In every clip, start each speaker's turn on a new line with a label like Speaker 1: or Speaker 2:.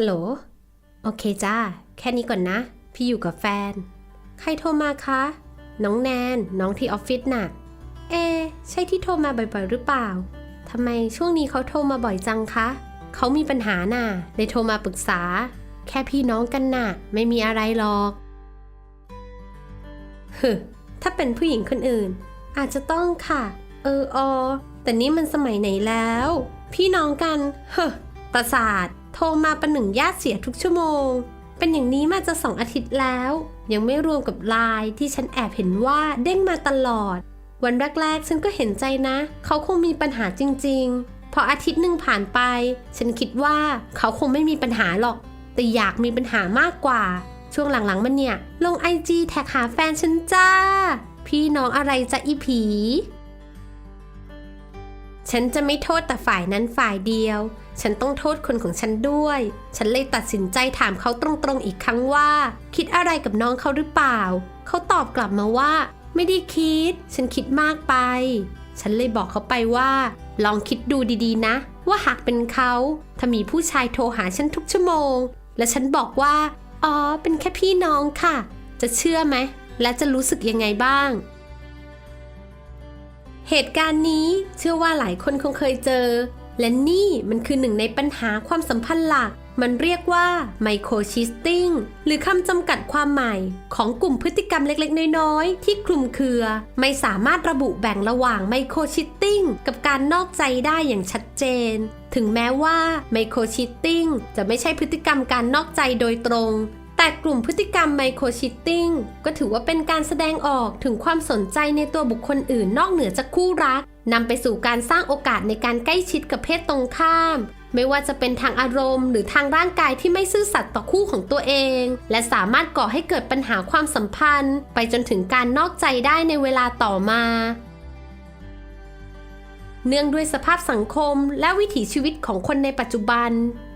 Speaker 1: ฮัลโหล โอเคจ้า แค่นี้ก่อนนะ พี่อยู่กับแฟน ใครโทรมาคะ น้องแนน น้องที่ออฟฟิศน่ะ เอ ใช่ที่โทรมาบ่อยๆ หรือเปล่า ทำไมช่วงนี้เขาโทรมาบ่อยจังคะ เขามีปัญหาน่ะเลยโทรมาปรึกษา แค่พี่น้องกันน่ะ ไม่มีอะไรหรอกฮึถ้าเป็นผู้หญิงคนอื่น อาจจะต้องค่ะ เออออแต่นี่มันสมัยไหนแล้ว พี่น้องกัน เฮ้อประสาท โทรมาประหนึ่งญาติเสียทุกชั่วโมง เป็นอย่างนี้มาจะสองอาทิตย์แล้ว ยังไม่รวมกับไลน์ที่ฉันแอบเห็นว่าเด้งมาตลอด วันแรกๆ ฉันก็เห็นใจนะ เขาคงมีปัญหาจริง ๆ พออาทิตย์หนึ่งผ่านไป ฉันคิดว่าเขาคงไม่มีปัญหาหรอก แต่อยากมีปัญหามากกว่า ช่วงหลังๆมันเนี่ย ลงไอจีแท็กหาแฟนฉันจ้า พี่น้องอะไรจะอีผีฉันจะไม่โทษแต่ฝ่ายนั้นฝ่ายเดียว ฉันต้องโทษคนของฉันด้วย ฉันเลยตัดสินใจถามเขาตรงๆอีกครั้งว่า คิดอะไรกับน้องเขาหรือเปล่า เขาตอบกลับมาว่า ไม่ได้คิด ฉันคิดมากไป ฉันเลยบอกเขาไปว่า ลองคิดดูดีๆนะ ว่าหากเป็นเขาถ้ามีผู้ชายโทรหาฉันทุกชั่วโมง และฉันบอกว่า อ๋อ เป็นแค่พี่น้องค่ะ จะเชื่อไหม และจะรู้สึกยังไงบ้างเหตุการณ์นี้เชื่อว่าหลายคนคงเคยเจอ และนี่มันคือหนึ่งในปัญหาความสัมพันธ์หลัก มันเรียกว่าไมโครชิสติ้งหรือคำจำกัดความใหม่ ของกลุ่มพฤติกรรมเล็กๆ น้อยๆ ที่คลุมเครือ ไม่สามารถระบุแบ่งระหว่างไมโครชิตติ้งกับการนอกใจได้อย่างชัดเจน ถึงแม้ว่าไมโครชิตติ้งจะไม่ใช่พฤติกรรมการนอกใจโดยตรงแต่กลุ่มพฤติกรรมไมโครชิตติ้งก็ถือว่าเป็นการแสดงออกถึงความสนใจในตัวบุคคลอื่นนอกเหนือจากคู่รัก นำไปสู่การสร้างโอกาสในการใกล้ชิดกับเพศตรงข้าม ไม่ว่าจะเป็นทางอารมณ์ หรือทางร่างกายที่ไม่ซื่อสัตย์ต่อคู่ของตัวเอง และสามารถก่อให้เกิดปัญหาความสัมพันธ์ ไปจนถึงการนอกใจได้ในเวลาต่อมา เนื่องด้วยสภาพสังคมและวิถีชีวิตของคนในปัจจุบัน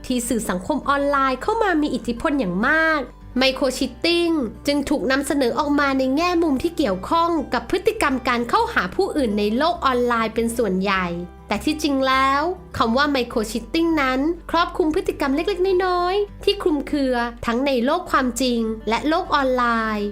Speaker 1: ที่สื่อสังคมออนไลน์เข้ามามีอิทธิพลอย่างมาก ไมโครชิตติ้งจึงถูกนำเสนอออกมาในแง่มุมที่เกี่ยวข้องกับพฤติกรรมการเข้าหาผู้อื่นในโลกออนไลน์เป็นส่วนใหญ่ แต่ที่จริงแล้วคำว่าไมโครชิตติ้งนั้น ครอบคลุมพฤติกรรมเล็กๆ น้อยๆ ที่คลุมเครือทั้งในโลกความจริงและโลกออนไลน์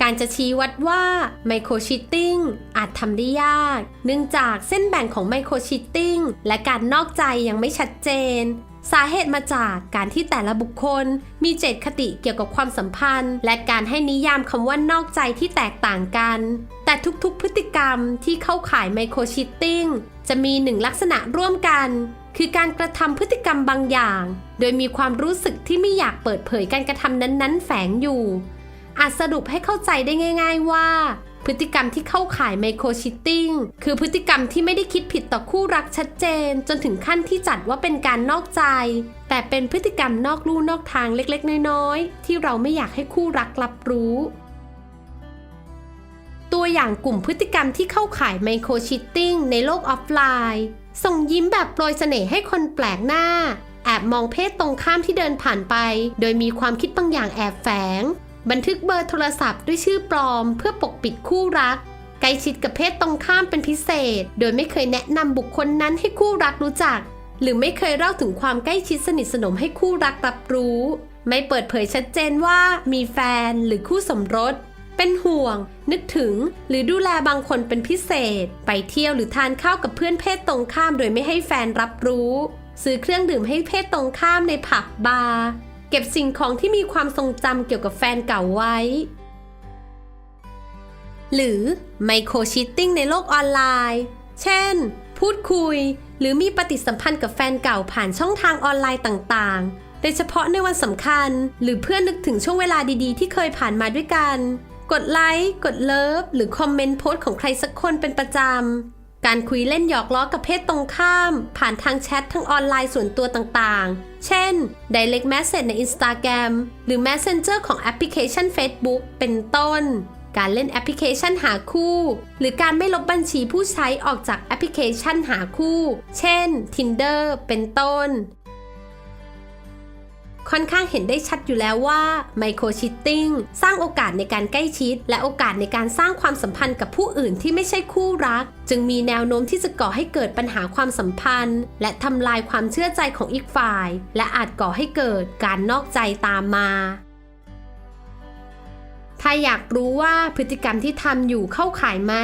Speaker 1: การจะชี้วัดว่าไมโครชิตติ้งอาจทำได้ยาก เนื่องจากเส้นแบ่งของไมโครชิตติ้งและการนอกใจยังไม่ชัดเจน สาเหตุมาจากการที่แต่ละบุคคลมีเจตคติเกี่ยวกับความสัมพันธ์ และการให้นิยามคำว่านอกใจที่แตกต่างกัน แต่ทุกๆ พฤติกรรมที่เข้าข่ายไมโครชิตติ้งจะมีหนึ่งลักษณะร่วมกัน คือการกระทำพฤติกรรมบางอย่าง โดยมีความรู้สึกที่ไม่อยากเปิดเผยการกระทำนั้นๆ แฝงอยู่อาจสรุปให้เข้าใจได้ง่าย ๆ ว่า พฤติกรรมที่เข้าข่ายไมโครชิตติ้งคือพฤติกรรมที่ไม่ได้คิดผิดต่อคู่รักชัดเจน จนถึงขั้นที่จัดว่าเป็นการนอกใจ แต่เป็นพฤติกรรมนอกลู่นอกทางเล็กๆ น้อยๆ ที่เราไม่อยากให้คู่รักรับรู้ ตัวอย่างกลุ่มพฤติกรรมที่เข้าข่ายไมโครชิตติ้งในโลกออฟไลน์ ส่งยิ้มแบบโปรยเสน่ห์ให้คนแปลกหน้า แอบมองเพศตรงข้ามที่เดินผ่านไป โดยมีความคิดบางอย่างแอบแฝง บันทึกเบอร์โทรศัพท์ด้วยชื่อปลอม เพื่อปกปิดคู่รักใกล้ชิดกับเพศตรงข้ามเป็นพิเศษ โดยไม่เคยแนะนำบุคคลนั้นให้คู่รักรู้จัก หรือไม่เคยเล่าถึงความใกล้ชิดสนิทสนมให้คู่รักรับรู้ ไม่เปิดเผยชัดเจนว่ามีแฟนหรือคู่สมรส เป็นห่วง นึกถึง หรือดูแลบางคนเป็นพิเศษ ไปเที่ยวหรือทานข้าวกับเพื่อนเพศตรงข้าม โดยไม่ให้แฟนรับรู้ ซื้อเครื่องดื่มให้เพศตรงข้ามในผับบาร์ เก็บสิ่งของที่มีความทรงจำเกี่ยวกับแฟนเก่าไว้ หรือไมโครชิตติ้งในโลกออนไลน์ เช่น พูดคุย หรือมีปฏิสัมพันธ์กับแฟนเก่าผ่านช่องทางออนไลน์ต่างๆ โดยเฉพาะในวันสำคัญ หรือเพื่อนึกถึงช่วงเวลาดีๆ ที่เคยผ่านมาด้วยกัน กดไลค์ กดเลิฟ หรือคอมเมนต์โพสต์ของใครสักคนเป็นประจำ การคุยเล่นหยอกล้อกับเพศตรงข้าม ผ่านทางแชททางออนไลน์ส่วนตัวต่างๆ เช่น Direct Message ใน Instagram หรือ Messenger ของแอปพลิเคชัน Facebook เป็นต้น การเล่นแอปพลิเคชันหาคู่ หรือการไม่ลบบัญชีผู้ใช้ออกจากแอปพลิเคชันหาคู่ เช่น Tinder เป็นต้น ค่อนข้างเห็นได้ชัดอยู่แล้วว่าไมโครชิตติ้งสร้างโอกาสในการใกล้ชิด และโอกาสในการสร้างความสัมพันธ์กับผู้อื่นที่ไม่ใช่คู่รัก จึงมีแนวโน้มที่จะก่อให้เกิดปัญหาความสัมพันธ์ และทำลายความเชื่อใจของอีกฝ่าย และอาจก่อให้เกิดการนอกใจตามมาถ้าอยากรู้ว่าพฤติกรรมที่ทำอยู่เข้าข่ายไหม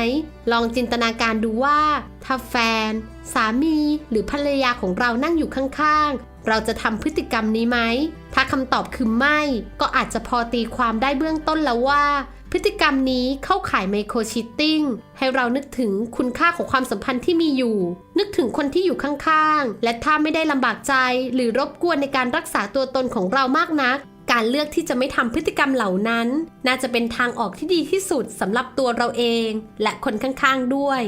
Speaker 1: ลองจินตนาการดูว่า ถ้าแฟน สามี หรือภรรยาของเรานั่งอยู่ข้าง เราจะทำพฤติกรรมนี้ไหม ถ้าคำตอบคือไม่ ก็อาจจะพอตีความได้เบื้องต้นแล้วว่า พฤติกรรมนี้เข้าข่ายไมโครชิตติ้ง ให้เรานึกถึงคุณค่าของความสัมพันธ์ที่มีอยู่ นึกถึงคนที่อยู่ข้างๆ และถ้าไม่ได้ลำบากใจหรือรบกวนในการรักษาตัวตนของเรามากนัก การเลือกที่จะไม่ทำพฤติกรรมเหล่านั้น น่าจะเป็นทางออกที่ดีที่สุดสำหรับตัวเราเอง และคนข้างๆด้วย